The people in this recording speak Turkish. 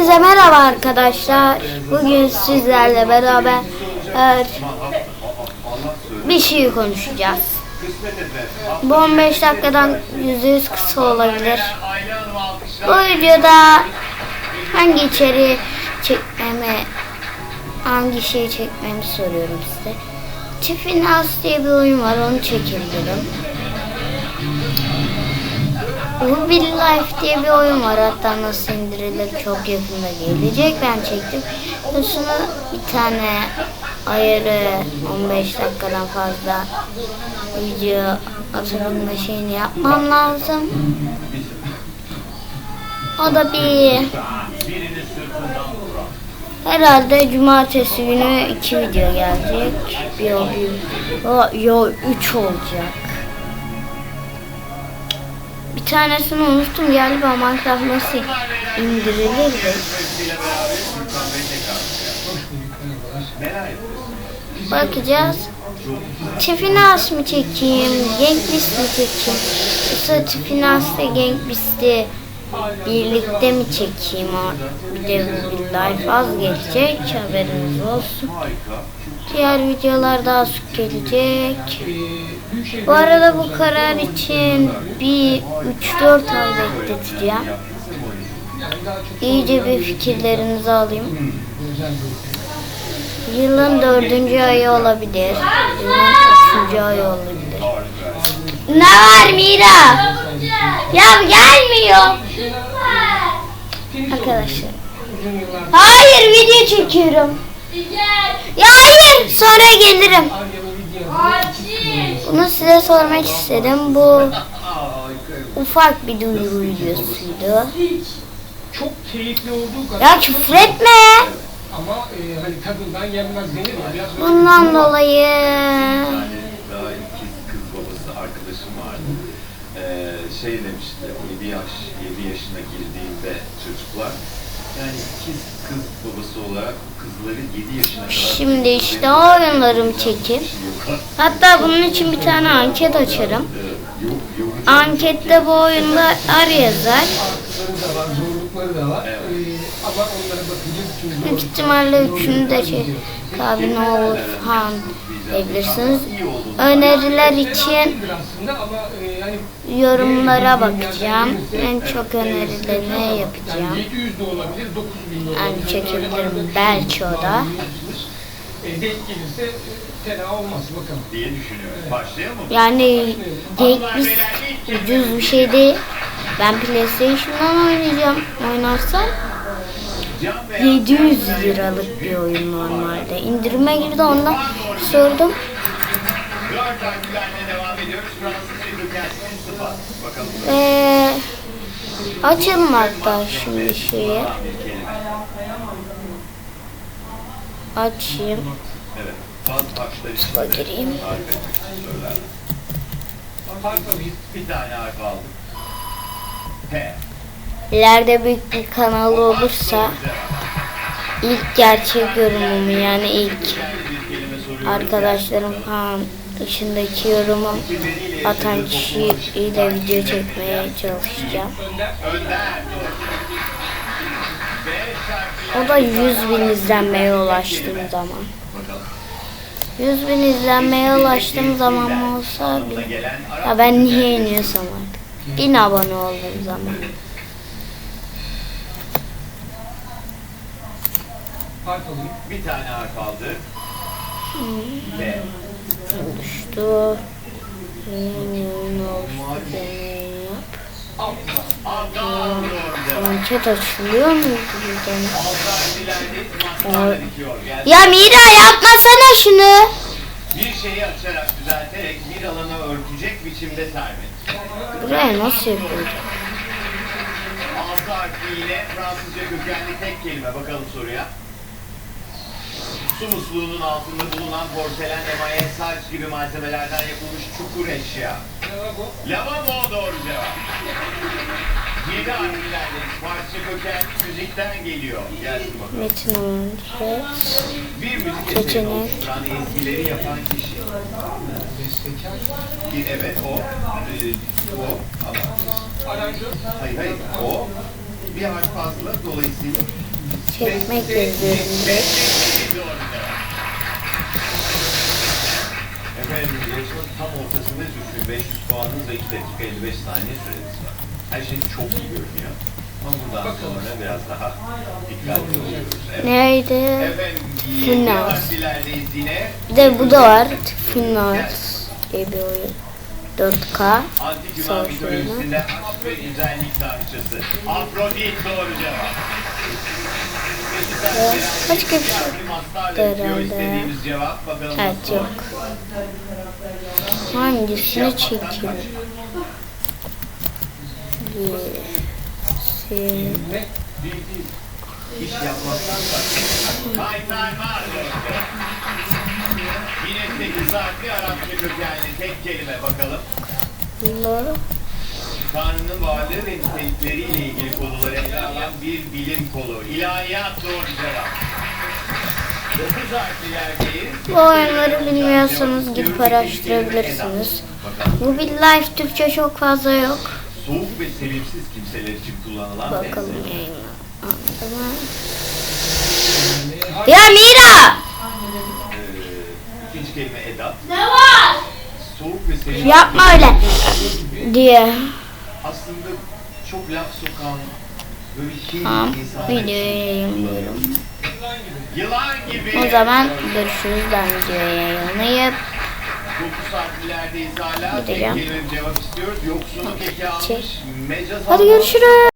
Hepinize merhaba arkadaşlar. Bugün sizlerle beraber e, bir şey konuşacağız. Bu 15 dakikadan %100 kısa olabilir. Bu videoda hangi içeriği çekmemi, hangi şeyi çekmemi soruyorum size. House diye bir oyun var, onu çekebilirim. Ruby Life diye bir oyun var hatta nasıl indirilir çok yakında gelecek ben çektim. Üstüne bir tane ayarı 15 dakikadan fazla video atabilme şeyini yapmam lazım. O da bir herhalde cumartesi günü iki video gelecek. Bir bir o yo üç olacak. Bir tanesini unuttum galiba Minecraft nasıl indirilirdi. Bakacağız. Tifinas mı çekeyim, Genkbist mi çekeyim? Yoksa Tifinas ve Genkbist'i birlikte mi çekeyim? Bir de bu life az gelecek haberiniz olsun. Diğer videolar daha sık gelecek. Bu arada bu karar için bir 3-4 ay bekleteceğim. İyice bir fikirlerinizi alayım. Yılın dördüncü ayı olabilir. Yılın üçüncü ayı olabilir. Ne var Mira? Ya gelmiyor. Arkadaşlar. Hayır video çekiyorum. Ya hayır sonra gelirim. Bunu size sormak istedim. Bu ufak bir duyuru videosuydu. Çok keyifli olduğu kadar Ya küfür etme. ama e, hani tadından yenmez denir ya. Bundan dolayı daha ikiz kız babası arkadaşım vardı. Ee, şey demişti, 7 yaş, 7 yaşına girdiğinde çocuklar, yani ikiz kız babası olarak kızları 7 yaşına kadar... Şimdi işte o oyunlarımı çekip hatta bunun için bir tane anket açarım. Ee, Ankette bu oyunda ar yazar. artıları da var, zorlukları da var. E, ama bakınca bütün Büyük ihtimalle üçünü de şey, falan diyebilirsiniz. Öneriler için yorumlara bakacağım. En çok önerilerini yapacağım. 700 de olabilir, 9000 de olabilir. Yani çekebilirim belki o da. Denk gelirse? Yani Gatebiz ucuz bir şey değil. Ben PlayStation'dan oynayacağım. Oynarsam 700 liralık bir oyun normalde. İndirime girdi ondan sordum. Ee, açalım hatta şimdi şeyi. Açayım. Tıkla gireyim. Bir tane aldık. İleride büyük bir kanal olursa ilk gerçek yorumumu yani ilk arkadaşlarım falan dışındaki yorumum atan kişiyle video çekmeye çalışacağım. O da 100 bin izlenmeye ulaştığım zaman. Bakalım. 100 bin izlenmeye ulaştığım zaman olsa Arap ya ben niye iniyorsam artık. 1000 abone olduğum zaman. Farkalıyız. bir tane harf aldı. B. Oluştu. Oyun oluştu. Yap. Anket açılıyor muydu buradan? Ya Mira yapmasana şunu. Bir şeyi açarak düzelterek bir alanı örtecek biçimde sermek. Buraya nasıl yapıyorduk? Altı harfiyle Fransızca kökenli tek kelime. Bakalım soruya. Su musluğunun altında bulunan porselen, emaye, saç gibi malzemelerden yapılmış çukur eşya. Lavabo. Lavabo doğru cevap. Yedi harflerdeyiz. Parça kökenli müzikten geliyor. Gelsin bakalım. Metin Öncet. Bir müzik eseri Seçenek. oluşturan ezgileri yapan kişi. Bir evet o. Ee, o ama Aranjör. hayır hayır o. bir harf fazla dolayısıyla. Çekmek ve- dakika 50 yarışmanın tam ortasındayız. puanınız ve 2 dakika 55 saniye süreniz var. Her şey çok iyi görünüyor. Ama buradan sonra biraz daha dikkatli oluyoruz. Evet. Nerede? Efendim yeni yine. Bir de bu da var. Finland diye bir oyun. 4K. Antik Yunan Savaş oyunu. mitolojisinde aşk ve güzellik tanrıçası. Afrodit doğru cevap. Başka bir şey herhalde. Evet yok. Hangisini çekeyim? Birisi. Ne? İş yapmaktan kaçınmak. Hay hay var. Yine 8 saatli Arapça kökenli tek kelime bakalım. Bunlar. Tanrı'nın varlığı ve nitelikleriyle ilgili konuları ele alan bir bilim kolu. İlahiyat doğru cevap. 9 harflilerdeyiz. Bu oyunları bilmiyorsanız gidip araştırabilirsiniz. Bu bir live Türkçe çok fazla yok. Soğuk ve sevimsiz kimseler için kullanılan Bakalım mı? Ya Mira! Ee, ikinci kelime edat. Ne var? Soğuk ve sevimsiz. Yapma öyle diye. Aslında çok laf sokan böyle şey Tamam, videoyu yayınlıyorum. Yılan gibi. O zaman görüşürüz. Ben videoyu yayınlayıp 9 harflerdeyiz hala. Gideceğim. cevap istiyoruz. Yoksunluk eki almış. Hadi görüşürüz.